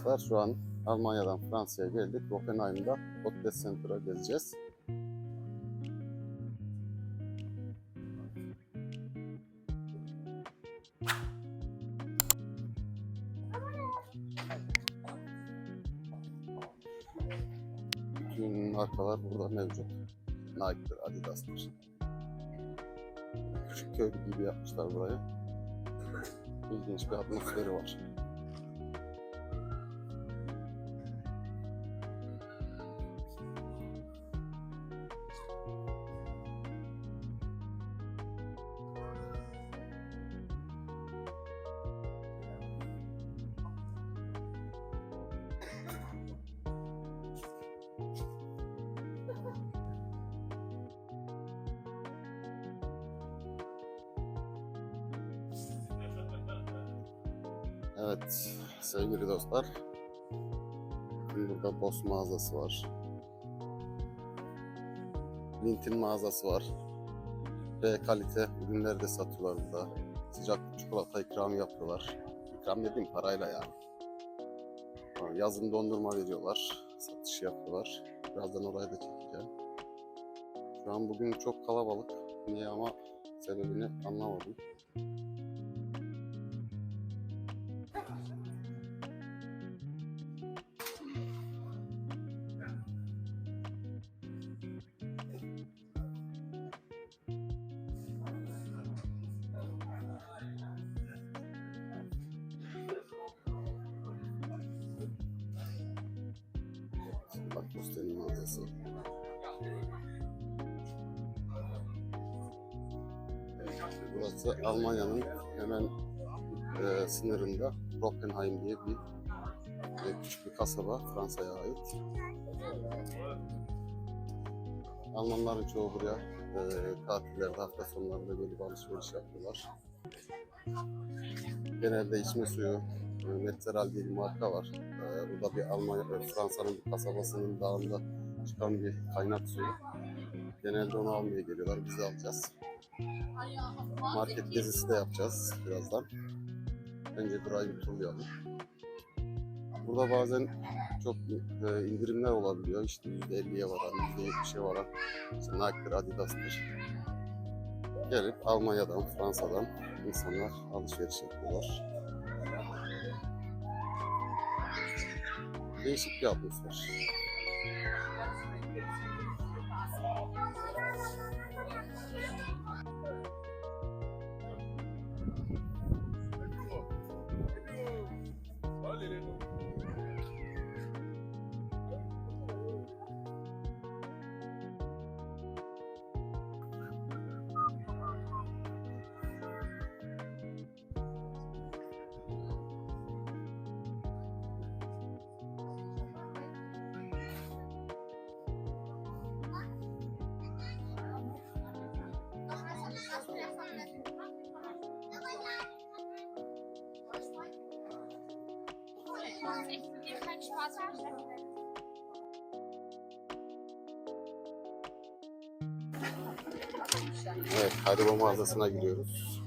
arkadaşlar. Şu an Almanya'dan Fransa'ya geldik. Oppenheim'da Outlet Center'a gezeceğiz. Bütün markalar burada mevcut. Nike'dır, Adidas'tır. Küçük köy gibi yapmışlar burayı. İlginç bir atmosferi var. Evet sevgili dostlar. Burada Boss mağazası var. Lint'in mağazası var. Ve kalite ürünleri de satıyorlar burada. Sıcak çikolata ikram yapıyorlar. İkram dediğim parayla yani. Yazın dondurma veriyorlar. Satış yapıyorlar. Birazdan orayı da çekeceğim. Şu an bugün çok kalabalık. Niye ama sebebini anlamadım. Mağazası. Burası Almanya'nın hemen e, sınırında Roppenheim diye bir e, küçük bir kasaba Fransa'ya ait. Almanların çoğu buraya e, tatillerde hafta sonlarında gelip alışveriş yapıyorlar. Genelde içme suyu e, Metzeral diye bir marka var. E, bu da bir Almanya, e, Fransa'nın bir kasabasının dağında çıkan bir kaynak suyu. Genelde onu almaya geliyorlar. Biz de alacağız. Market gezisi de yapacağız birazdan. Önce burayı bir turlayalım. Burada bazen çok e, indirimler olabiliyor. İşte %50'ye varan, %70'e varan. İşte Nike'dır, Adidas'tır. Gelip Almanya'dan, Fransa'dan insanlar alışveriş yapıyorlar. Değişik bir atmosfer. Yes. Evet, Haribo mağazasına giriyoruz.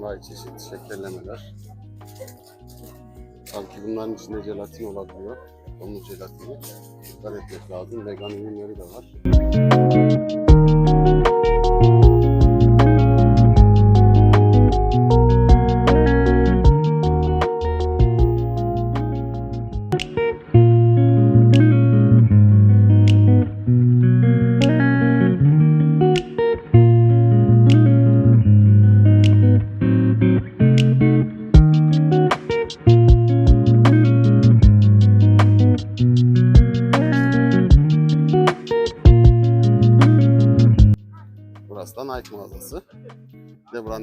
Envai çeşit şekerlemeler. Sanki bunların içinde jelatin olabiliyor. Onun jelatini. Dikkat etmek lazım. Vegan ürünleri de var.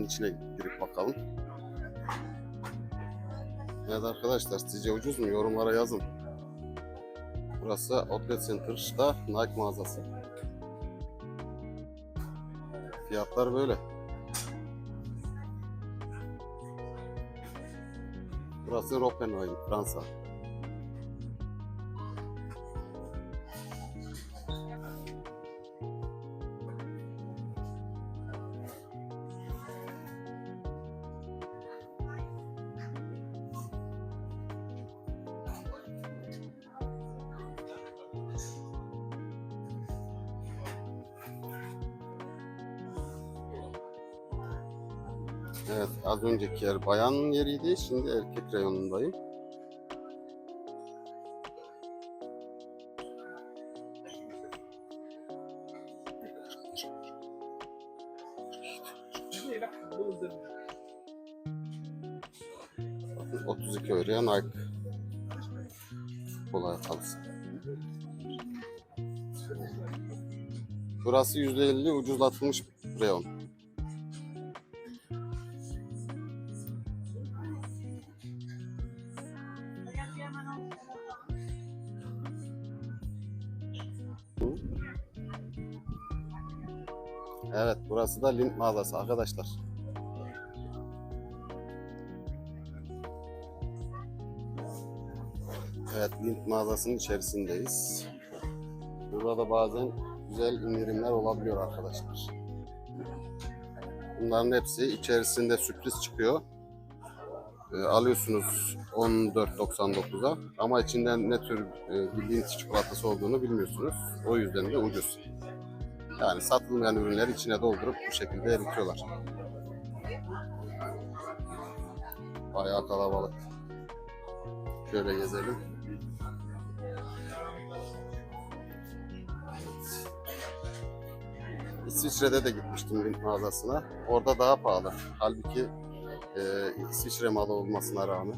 İçine girip bakalım. Evet arkadaşlar sizce ucuz mu? Yorumlara yazın. Burası Outlet Center'da Nike mağazası. Fiyatlar böyle. Burası Ropenheim, Fransa. Evet, az önceki yer bayanın yeriydi. Şimdi erkek reyonundayım. Bakın 32 euroya Nike futbol ayakkabısı. Burası %50 ucuzlatılmış reyon. Evet, burası da Lind mağazası arkadaşlar. Evet, Lind mağazasının içerisindeyiz. Burada da bazen güzel indirimler olabiliyor arkadaşlar. Bunların hepsi içerisinde sürpriz çıkıyor. E, alıyorsunuz 14.99'a ama içinden ne tür e, bir Lind çikolatası olduğunu bilmiyorsunuz. O yüzden de ucuz. Yani satılmayan ürünleri içine doldurup bu şekilde eritiyorlar. Bayağı kalabalık. Şöyle gezelim. İsviçre'de de gitmiştim Lind mağazasına. Orada daha pahalı. Halbuki e, İsviçre malı olmasına rağmen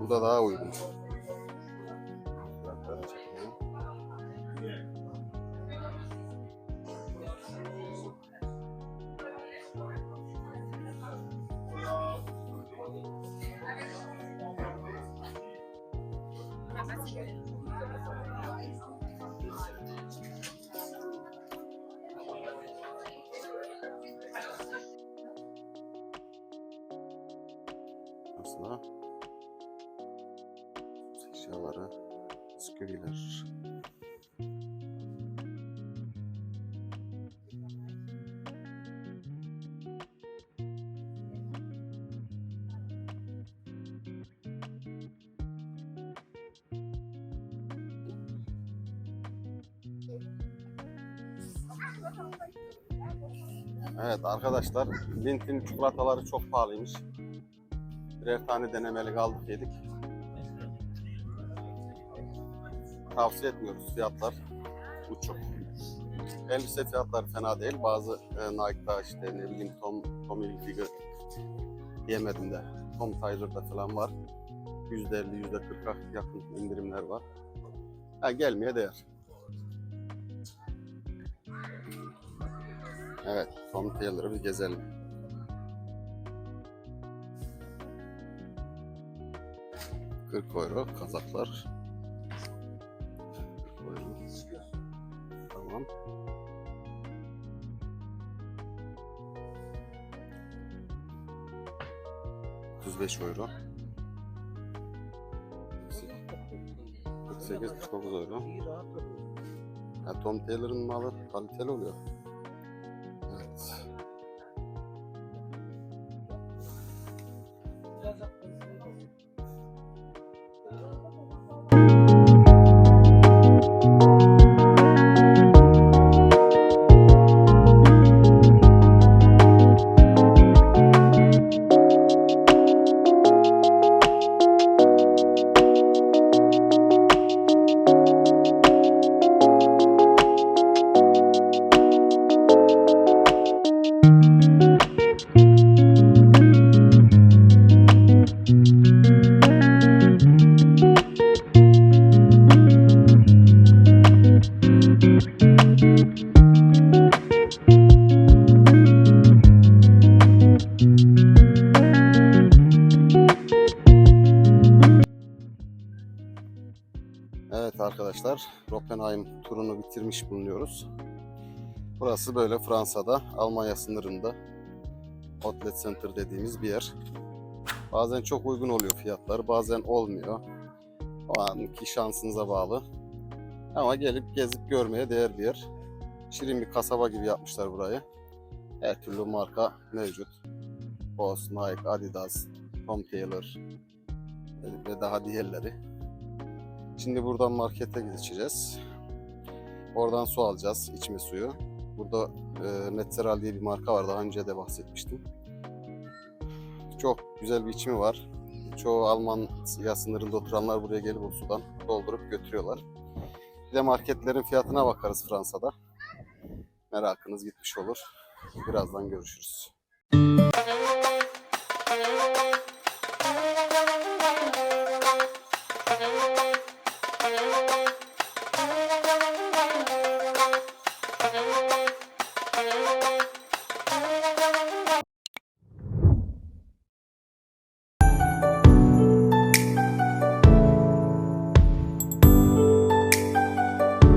burada daha uygun. Aslında eşyaları, bisküviler. Evet arkadaşlar, Lint'in çikolataları çok pahalıymış. Birer tane denemelik aldık yedik. Tavsiye etmiyoruz fiyatlar uçuk. Elbise fiyatları fena değil. Bazı e, Nike'da işte ne bileyim Tom, Tommy Hilfiger diyemedim de Tom Tyler'da falan var. %50, %40'a yakın indirimler var. Ha, gelmeye değer. Evet, Tom Taylor'ı bir gezelim. Kırk euro kazaklar. 40 euro. Tamam. Otuz beş euro. 48 49 euro. Ya Tom Taylor'ın malı kaliteli oluyor. Ropenheim turunu bitirmiş bulunuyoruz. Burası böyle Fransa'da, Almanya sınırında outlet center dediğimiz bir yer. Bazen çok uygun oluyor fiyatlar, bazen olmuyor. O anki şansınıza bağlı. Ama gelip gezip görmeye değer bir yer. Şirin bir kasaba gibi yapmışlar burayı. Her türlü marka mevcut. Boss, Nike, Adidas, Tom Taylor ve daha diğerleri. Şimdi buradan markete gideceğiz. Oradan su alacağız, içme suyu. Burada e, Metzeral diye bir marka var. Daha önce de bahsetmiştim. Çok güzel bir içimi var. Çoğu Almanya sınırında oturanlar buraya gelip o sudan doldurup götürüyorlar. Bir de marketlerin fiyatına bakarız Fransa'da. Merakınız gitmiş olur. Birazdan görüşürüz.